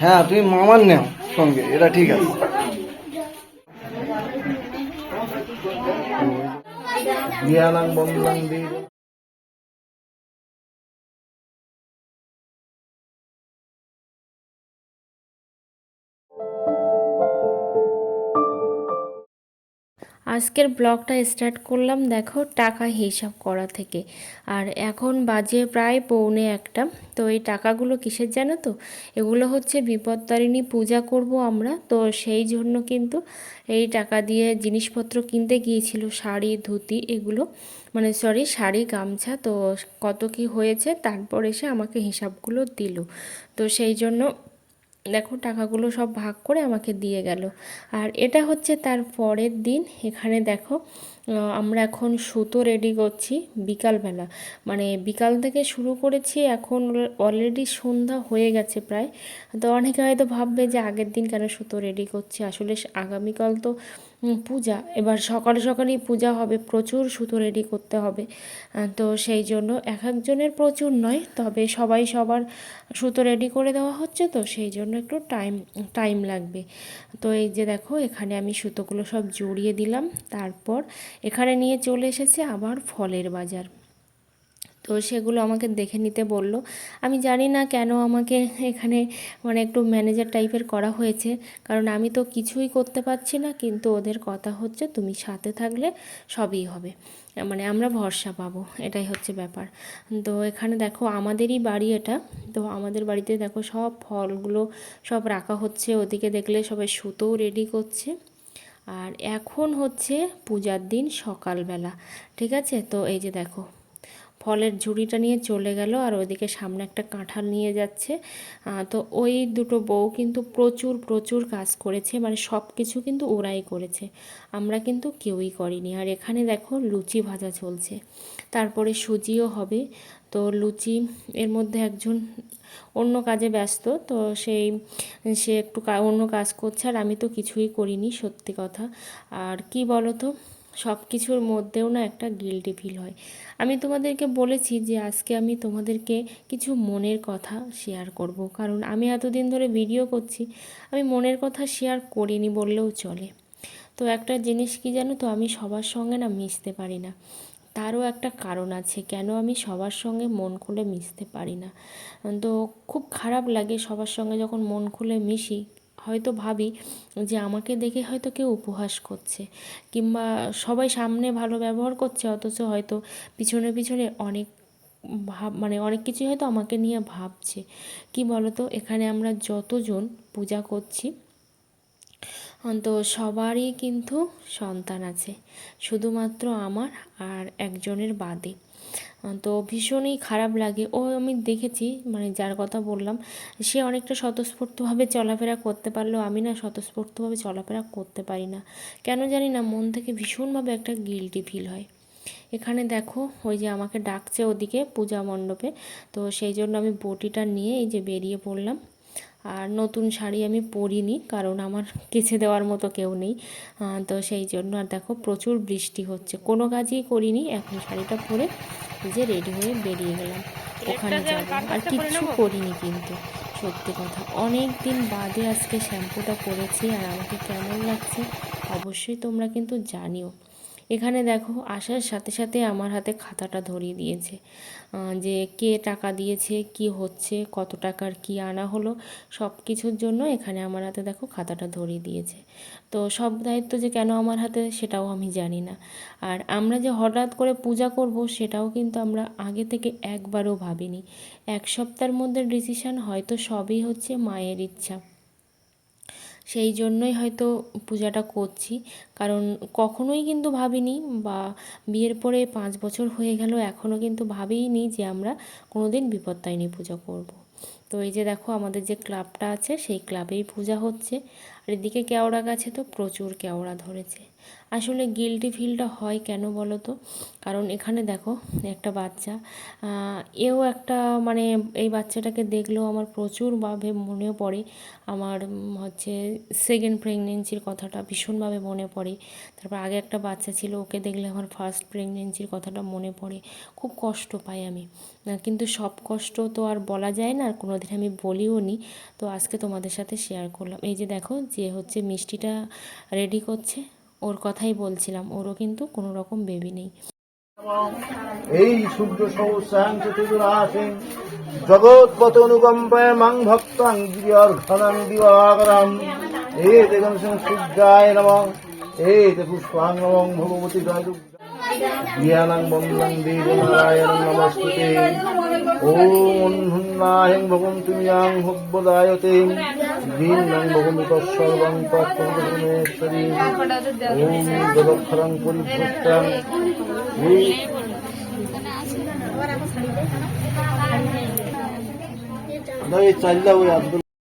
হ্যাঁ তুমি মামার নেও সঙ্গে এটা ঠিক আছে। বিয়ালাং বন্ধুলাং দিয়ে আজকের ব্লগটা স্টার্ট করলাম, দেখো, টাকা হিসাব করা থেকে। আর এখন বাজে প্রায় পৌনে একটা। তো এই টাকাগুলো কিসের জানো তো? এগুলো হচ্ছে বিপত্তারিণী পূজা করব আমরা। তো সেই জন্য কিন্তু এই টাকা দিয়ে জিনিসপত্র কিনতে গিয়েছিল, শাড়ি, ধুতি, এগুলো। মানে সরি, শাড়ি, গামছা, তো কত কি হয়েছে, তারপর এসে আমাকে হিসাবগুলো দিল। তো সেই জন্য দেখো টাকাগুলো সব ভাগ করে আমাকে দিয়ে গেল। আর এটা হচ্ছে তার পরের দিন। এখানে দেখো আমরা এখন সুতো রেডি করছি বিকালবেলা। মানে বিকাল থেকে শুরু করেছি, এখন অলরেডি সন্ধ্যা হয়ে গেছে প্রায়। তো অনেকে হয়তো ভাববে যে আগের দিন কেন সুতো রেডি করছি? আসলে আগামীকাল তো পূজা। এবার সকালে সকালেই পূজা হবে, প্রচুর সুতো রেডি করতে হবে। তো সেই জন্য এক একজনের প্রচুর নয়, তবে সবাই সবার সুতো রেডি করে দেওয়া হচ্ছে তো, সেই জন্য একটু টাইম টাইম লাগবে। তো এই যে দেখো, এখানে আমি সুতোগুলো সব জড়িয়ে দিলাম। তারপর এখানে নিয়ে চলে এসেছে আবার ফলের বাজার। তো সেগুলো আমাকে দেখে নিতে বলল। আমি জানি না কেন আমাকে এখানে মানে একটু ম্যানেজার টাইপের করা হয়েছে। কারণ আমি তো কিছুই করতে পারছি না, কিন্তু ওদের কথা হচ্ছে তুমি সাথে থাকলে সবই হবে। মানে আমরা ভরসা পাবো, এটাই হচ্ছে ব্যাপার। তো এখানে দেখো আমাদেরই বাড়ি এটা। তো আমাদের বাড়িতে দেখো সব ফলগুলো সব রাখা হচ্ছে, ওদিকে দেখলে সবাই সুতোও রেডি করছে। আর এখন হচ্ছে পূজার দিন সকালবেলা, ঠিক আছে? তো এই যে দেখো ফলের ঝুড়িটা নিয়ে চলে গেল আর ওইদিকে সামনে একটা কাঁঠাল নিয়ে যাচ্ছে। তো ওই দুটো বউ কিন্তু প্রচুর প্রচুর কাজ করেছে। মানে সব কিছু কিন্তু ওরাই করেছে। আমরা কিন্তু কেউই করিনি। আর এখানে দেখো লুচি ভাজা চলছে। তারপরে সুজিও হবে। তো লুচি, এর মধ্যে একজন অন্য কাজে ব্যস্ত। তো সেই, সে একটু অন্য কাজ করছে। আর আমি তো কিছুই করিনি, সত্যি কথা। আর কি বলো তো সব কিছুর মধ্যেও না একটা গিল্টি ফিল হয়। আমি তোমাদেরকে বলেছি যে আজকে আমি তোমাদেরকে কিছু মনের কথা শেয়ার করব। কারণ আমি এতদিন ধরে ভিডিও করছি, আমি মনের কথা শেয়ার করিনি বললেও চলে। তো একটা জিনিস কি জানো তো, আমি সবার সঙ্গে না মিশতে পারি না। তারও একটা কারণ আছে, কেন আমি সবার সঙ্গে মন খুলে মিশতে পারি না? তো খুব খারাপ লাগে সবার সঙ্গে যখন মন খুলে মিশি হয়তো ভাবি যে আমাকে দেখে হয়তো কেউ উপহাস করছে কিংবা সবাই সামনে ভালো ব্যবহার করছে, অথচ হয়তো পিছনে পিছনে অনেক ভাব মানে অনেক কিছুই হয়তো আমাকে নিয়ে ভাবছে। কি বলতো? এখানে আমরা যতজন পূজা করছি, তো সবারই কিন্তু সন্তান আছে, শুধুমাত্র আমার আর একজনের বাদে। তো ভীষণই খারাপ লাগে। ও আমি দেখেছি মানে যার কথা বললাম, সে অনেকটা স্বতঃস্ফূর্তভাবে চলাফেরা করতে পারলেও আমি না স্বতঃস্ফূর্তভাবে চলাফেরা করতে পারি না। কেন জানি না, মন থেকে ভীষণভাবে একটা গিল্টি ফিল হয়। এখানে দেখো, ওই যে আমাকে ডাকছে ওদিকে পূজা মণ্ডপে, তো সেই জন্য আমি বটিটা নিয়ে এই যে বেরিয়ে পড়লাম। আর নতুন শাড়ি আমি পরিনি কারণ আমার কেচে দেওয়ার মতো কেউ নেই। তো সেই জন্য আর দেখো প্রচুর বৃষ্টি হচ্ছে। কোনো কাজই করিনি এখন শাড়িটা পরে যে রেডি হয়ে বেরিয়ে গেলাম ওখানে যাব। আর কিচ্ছু করিনি কিন্তু সত্যি কথা। অনেক দিন বাদে আজকে শ্যাম্পুটা করেছি আর আমাকে কেমন লাগছে অবশ্যই তোমরা কিন্তু জানিও। এখানে দেখো আসার সাথে সাথে আমার হাতে খাতাটা ধরিয়ে দিয়েছে যে কে টাকা দিয়েছে, কি হচ্ছে, কত টাকার কি আনা হলো, সব কিছুর জন্য এখানে আমার হাতে দেখো খাতাটা ধরিয়ে দিয়েছে। তো সব দায়িত্ব যে কেন আমার হাতে সেটাও আমি জানি না। আর আমরা যে হঠাৎ করে পূজা করব সেটাও কিন্তু আমরা আগে থেকে একবারও ভাবিনি। এক সপ্তাহের মধ্যে ডিসিশান হয়তো সবই হচ্ছে মায়ের ইচ্ছা। সেই জন্যই হয়তো পূজাটা করছি। কারণ কখনোই কিন্তু ভাবিনি বা বিয়ের পরে পাঁচ বছর হয়ে গেল এখনও কিন্তু ভাবিনি যে আমরা কোনো দিন বিপত্তারিণী পূজা করব। তো এই যে দেখো, আমাদের যে ক্লাবটা আছে, সেই ক্লাবেই পূজা হচ্ছে। আর এদিকে কেওড়া গাছে তো প্রচুর কেওড়া ধরেছে। আসলে গিলটি ফিলটা হয় কেন বলো তো কারণ এখানে দেখো, একটা বাচ্চা এও একটা মানে এই বাচ্চাটাকে দেখলেও আমার প্রচুরভাবে মনে পড়ে। আমার হচ্ছে সেকেন্ড প্রেগনেন্সির কথাটা ভীষণভাবে মনে পড়ে। তারপর আগে একটা বাচ্চা ছিল, ওকে দেখলে আমার ফার্স্ট প্রেগনেন্সির কথাটা মনে পড়ে। খুব কষ্ট পাই আমি। কিন্তু সব কষ্ট তো আর বলা যায় না, আর কোনো দিন আমি বলিও নি। তো আজকে তোমাদের সাথে শেয়ার করলাম। এই যে দেখো, যে হচ্ছে মিষ্টিটা রেডি করছে ওর কথাই বলছিলাম, ওরও কিন্তু কোনো রকম বেবি নেই। এই সহস্রাং চতুর্দশিং জগৎপত অনুকম্পায় মাং ভক্তাং গিরিয়র ঘনাং দিবাকরাম এ দেগম সূর্যায় নম এ তে পুষ্পাং নমং, ভগবতী জয় জ্ঞানাং বন্দং দেবনারায়ণং নমস্তুতে। ওম হুন্নায়ং ভগবন্তুং হুব্বদায়তে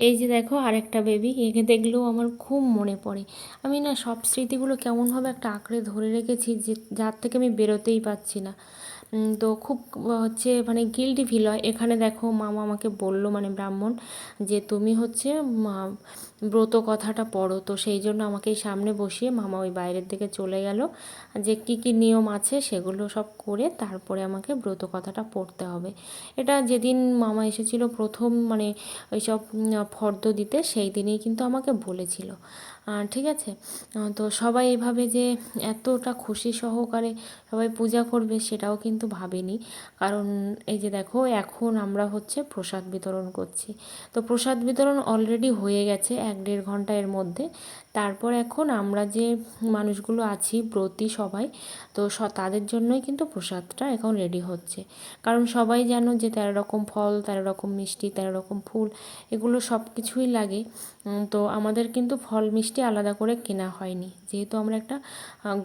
এই যে দেখো আরেকটা বেবি একে দেখলেও আমার খুব মনে পড়ে। আমি না সব স্মৃতিগুলো কেমনভাবে একটা আঁকড়ে ধরে রেখেছি যে যার থেকে আমি বেরোতেই পারছি না। তো খুব হচ্ছে মানে গিল্টি ফিল হয়। এখানে দেখো মামা আমাকে বলল মানে ব্রাহ্মণ যে তুমি হচ্ছে ব্রত কথাটা পড়ো। তো সেই জন্য আমাকে সামনে বসিয়ে মামা ওই বাইরের দিকে চলে গেল। যে কি কি নিয়ম আছে সেগুলো সব করে তারপরে আমাকে ব্রত কথাটা পড়তে হবে। এটা যেদিন মামা এসেছিল প্রথম মানে ওইসব উম, ফর্দ দিতে সেই দিনেই কিন্তু আমাকে বলেছিল। ঠিক আছে? তো সবাই এভাবে যে এতটা খুশি সহকারে সবাই পূজা করবে সেটাও কিন্তু ভাবিনি। কারণ এই যে দেখো, এখন আমরা হচ্ছে প্রসাদ বিতরণ করছি। তো প্রসাদ বিতরণ অলরেডি হয়ে গেছে এক দেড় ঘণ্টা এর মধ্যে। তারপর এখন আমরা যে মানুষগুলো আছি, ব্রতী সবাই, তো তাদের জন্যই কিন্তু প্রসাদটা এখন রেডি হচ্ছে। কারণ সবাই জানো যে তেরো রকম ফল, তেরো রকম মিষ্টি, তেরো রকম ফুল, এগুলো সব কিছুই লাগে তো আমাদের কিন্তু ফল মিষ্টি আলাদা করে কেনা হয়নি। যেহেতু আমরা একটা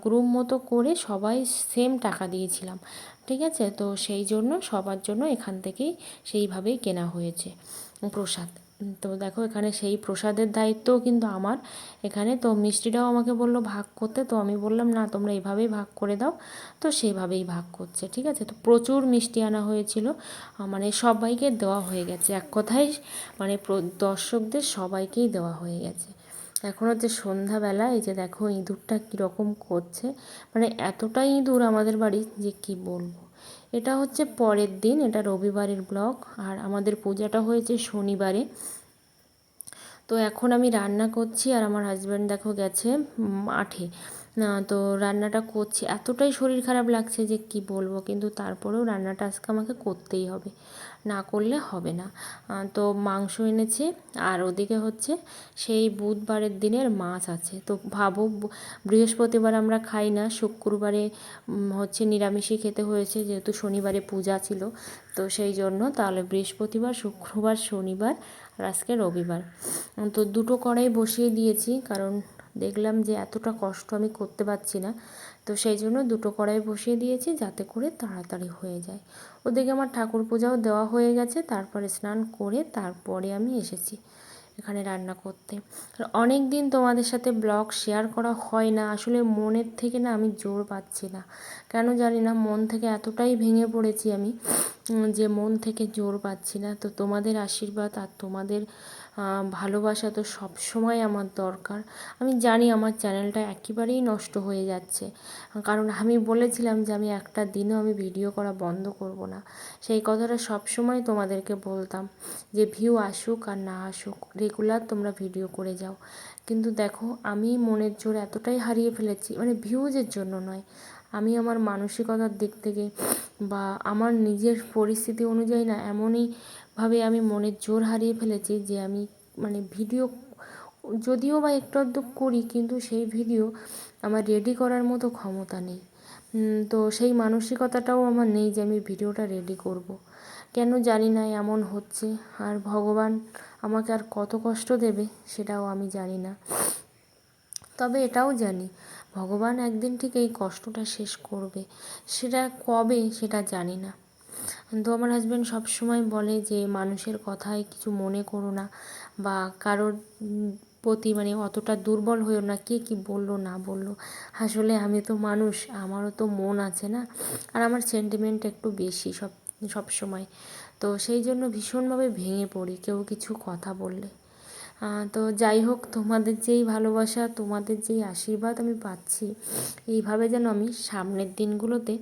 গ্রুপ মতো করে সবাই সেম টাকা দিয়েছিলাম, ঠিক আছে? তো সেই জন্য সবার জন্য এখান থেকেই সেইভাবেই কেনা হয়েছে প্রসাদ। তো দেখো এখানে সেই প্রসাদের দায়িত্বও কিন্তু আমার। এখানে তো মিষ্টিটাও আমাকে বলল ভাগ করতে, তো আমি বললাম, না, তোমরা এইভাবেই ভাগ করে দাও। তো সেইভাবেই ভাগ করছে, ঠিক আছে? তো প্রচুর মিষ্টি আনা হয়েছিল মানে সবাইকে দেওয়া হয়ে গেছে। এক কথায় মানে দর্শকদের সবাইকেই দেওয়া হয়ে গেছে। এখন হচ্ছে সন্ধ্যাবেলা, এই যে দেখো ইঁদুরটা কীরকম করছে মানে এতটাই ইঁদুর আমাদের বাড়ি যে কি বলব। এটা হচ্ছে পরের দিন, এটা রবিবারের ব্লক আর আমাদের পূজাটা হয়েছে শনিবারে। তো এখন আমি রান্না করছি, আর আমার হাজব্যান্ড দেখো গেছে মাঠে। তো রান্নাটা করছি। এতটাই শরীর খারাপ লাগছে যে কি বলব, কিন্তু তারপরেও রান্নাটা আজকে আমাকে করতেই হবে। না করলে হবে না। তো মাংস এনেছে, আর ওদিকে হচ্ছে সেই বুধবারের দিনের মাছ আছে। তো ভাবো, বৃহস্পতিবার আমরা খাই না, শুক্রবারে হচ্ছে নিরামিষই খেতে হয়েছে, যেহেতু শনিবারে পূজা ছিল। তো সেই জন্য তাহলে বৃহস্পতিবার, শুক্রবার, শনিবার আর আজকে রবিবার। তো দুটো কড়াই বসিয়ে দিয়েছি, কারণ দেখলাম যে এতটা কষ্ট আমি করতে পারছি না। তো সেই জন্য দুটো কড়াই বসিয়ে দিয়েছি যাতে করে তাড়াতাড়ি হয়ে যায়। ওদিকে আমার ঠাকুর পূজাও দেওয়া হয়ে গেছে, তারপরে স্নান করে তারপরে আমি এসেছি এখানে রান্না করতে। অনেক দিন তোমাদের সাথে ব্লগ শেয়ার করা হয় না, আসলে মনের থেকে না আমি জোর পাচ্ছি না। কেন জানি না, মন থেকে এতটাই ভেঙে পড়েছি আমি যে মন থেকে জোর পাচ্ছি না। তো তোমাদের আশীর্বাদ আর তোমাদের ভালোবাসা তো সব সময় আমার দরকার। আমি জানি আমার চ্যানেলটা একেবারেই নষ্ট হয়ে যাচ্ছে। কারণ আমি বলেছিলাম যে আমি একটা দিনও আমি ভিডিও করা বন্ধ করব না। সেই কথাটা সব সময় তোমাদেরকে বলতাম যে ভিউ আসুক আর না আসুক, রেগুলার তোমরা ভিডিও করে যাও। কিন্তু দেখো, আমি মনের জোর এতটাই হারিয়ে ফেলেছি মানে ভিউজের জন্য নয়। আমি আমার মানসিকতার দিক থেকে বা আমার নিজের পরিস্থিতি অনুযায়ী না, এমনই ভাবে আমি মনের জোর হারিয়ে ফেলেছি যে আমি মানে ভিডিও যদিও বা একটু আধটু করি, কিন্তু সেই ভিডিও আমার রেডি করার মতো ক্ষমতা নেই। তো সেই মানসিকতাটাও আমার নেই যে আমি ভিডিওটা রেডি করব। কেন জানি না এমন হচ্ছে, আর ভগবান আমাকে আর কত কষ্ট দেবে সেটাও আমি জানি না। তবে এটাও জানি, ভগবান একদিন ঠিক এই কষ্টটা শেষ করবে। সেটা কবে সেটা জানি না। তো আমার হাজব্যান্ড সবসময় বলে যে, মানুষের কথায় কিছু মনে করো না বা কারোর প্রতি মানে অতটা দুর্বল হয়েও না, কে কি বলল, না বলল। আসলে আমি তো মানুষ, আমারও তো মন আছে না। আর আমার সেন্টিমেন্ট একটু বেশি সব সব সময় তো সেই জন্য ভীষণভাবে ভেঙে পড়ি কেউ কিছু কথা বললে। তো যাই হোক, তোমাদের যেই ভালোবাসা, তোমাদের যেই আশীর্বাদ আমি পাচ্ছি, এইভাবে যেন আমি সামনের দিনগুলোতে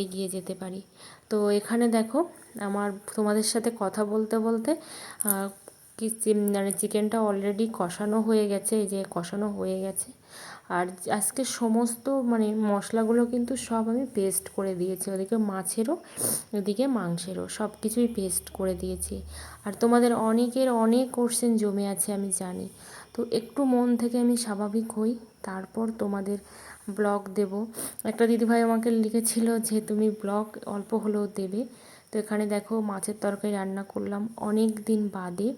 এগিয়ে যেতে পারি। তো এখানে দেখো আমার তোমাদের সাথে কথা বলতে বলতে কি মানে চিকেনটা অলরেডি কষানো হয়ে গেছে, এই যে কষানো হয়ে গেছে। আর আজকে সমস্ত মানে মশলাগুলো কিন্তু সব আমি পেস্ট করে দিয়েছি, ওদিকে মাছেরও, ওদিকে মাংসেরও সব কিছুই পেস্ট করে দিয়েছি। আর তোমাদের অনেকের অনেক কোশ্চেন জমে আছে, আমি জানি। তো একটু মন থেকে আমি স্বাভাবিক হই, তারপর তোমাদের ব্লগ দেব। একটা দিদিভাই আমাকে লিখেছিল যে, তুমি ব্লগ অল্প হলেও দেবে। তো এখানে দেখো, মাছের তরকারি রান্না করলাম অনেক দিন বাদে।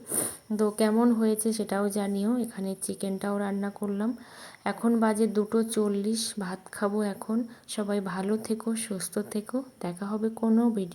তো কেমন হয়েছে সেটাও জানিও। এখানে চিকেনটাও রান্না করলাম। এখন বাজে দুটো চল্লিশ। ভাত খাব এখন। সবাই ভালো থেকো, সুস্থ থেকো। দেখা হবে কোনো ভিডিও